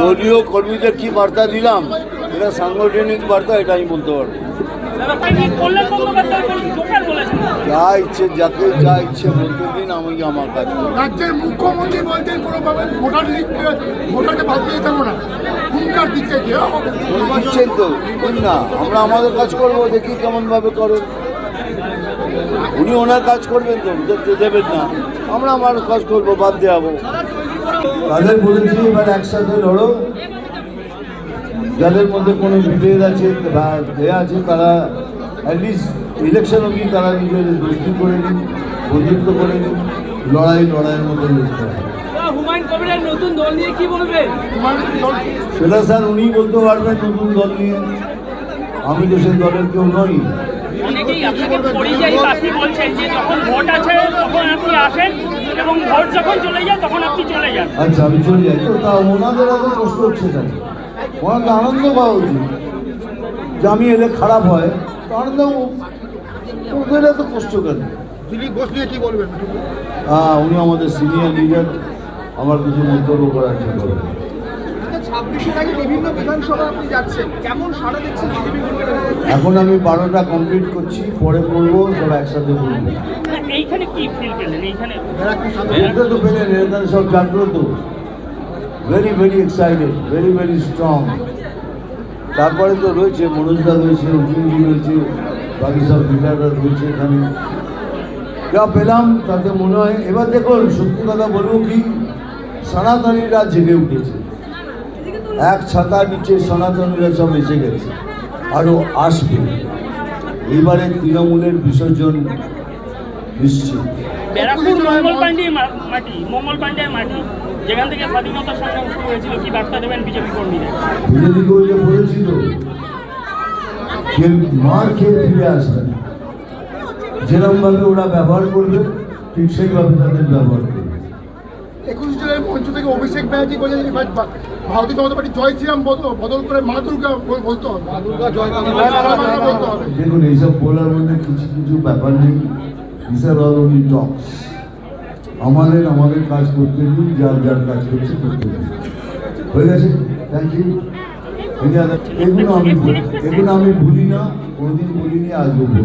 দলীয় কর্মীদের কি বার্তা দিলাম? এটা সাংগঠনিক বার্তা এটা আমি বলতে পারব। যা ইচ্ছে যাকে যা ইচ্ছে বলতে দিন আমি আমার কাজ রাজ্যের মুখ্যমন্ত্রী বলছেন কোনোভাবে ভোটার লিস্টকে ভোটারকে বাদ দিয়ে দেবো না। হুঙ্কার দিচ্ছে যে উনি দিচ্ছেন তো না। আমরা আমাদের কাজ করব দেখি কেমন ভাবে করেন। উনি ওনার কাজ করবেন তো দেখতে দেবেন না। আমরা আমার কাজ করব বাদ দেওয়াবো তাদের বলেছি এবার একসাথে লড়ো। যাদের মধ্যে কোনো বিভেদ আছে বা দেয়া আছে তারা অ্যাটলিস্ট ইলেকশন অবধি তারা নিজেদের দোষী করে নিন বন্ধুত্ব করে নিন লড়াই লড়াইয়ের মধ্যে হবে বলবেন সেটা স্যার উনিই বলতে পারবেন নতুন দল নিয়ে। আমি তো সে দলের কেউ নই। অনেকেই আপনাকে পরিযায়ী বাসী বলছেন যে যখন ভোট আছে তখন আপনি আসেন। এবং ভোট যখন চলে যায় তখন আপনি চলে যান। আচ্ছা আমি চলে যাই। তো তা ওনাদের এত কষ্ট হচ্ছে কেন? ওনাদের আনন্দ পাওয়া উচিত। যে আমি এলে খারাপ হয় তো আনন্দ ওদের এত কষ্ট কেন? দিলীপ ঘোষ নিয়ে কি বলবেন? হ্যাঁ উনি আমাদের সিনিয়র লিডার আমার কিছু মন্তব্য করার জন্য। ছাব্বিশের আগে বিভিন্ন বিধানসভা আপনি যাচ্ছেন। কেমন সাড়া দিচ্ছেন বিজেপি এখন আমি বারোটা কমপ্লিট করছি পরে করব সব একসাথে বলব। এইখানে কি ফিল পেলেন? এইখানে সব জাগ্রত very very excited very very strong তারপরে তো রয়েছে মনোজদা রয়েছে অর্জুনজি রয়েছে, বাকি সব লিডাররা রয়েছে এখানে। যা পেলাম, তাতে মনে হয়, এবার দেখুন, সত্যি কথা বলব কি, সনাতনীরা জেগে উঠেছে। এক ছাতার নিচে সনাতনীরা সব এসে গেছে আরও আসবে। এবারে তৃণমূলের বিসর্জন নিশ্চিত ব্যারাকপুর মঙ্গল পাণ্ডে মাটি মঙ্গল পাণ্ডের মাটি যেখান থেকে স্বাধীনতা সংগ্রাম শুরু হয়েছিল কি বার্তা দেবেন বিজেপি কর্মীদের? বিজেপি করলে বলেছি মার খেয়ে ফিরে আসবে যেরকমভাবে ওরা ব্যবহার করবে ঠিক সেইভাবে তাদের ব্যবহার করবে। একুশ জুলাই মঞ্চ থেকে অভিষেক ব্যানার্জি এবার ভারতীয় জনতা পার্টি জয় শ্রীরাম বদল বদল করে মা দুর্গা বল- বাংলা বলতে হবে। দেখুন এইসব বলার মধ্যে কিছু কিছু ব্যাপার নেই। দিস আর টক্স আমাদের আমাদের কাজ করতে দিন, যার যার কাজ করছে করতে দিন। হয়ে গেছে? থ্যাংক ইউ এগুলো আমি এগুলো আমি ভুলি না, কোনোদিন বলিনি আজও বলি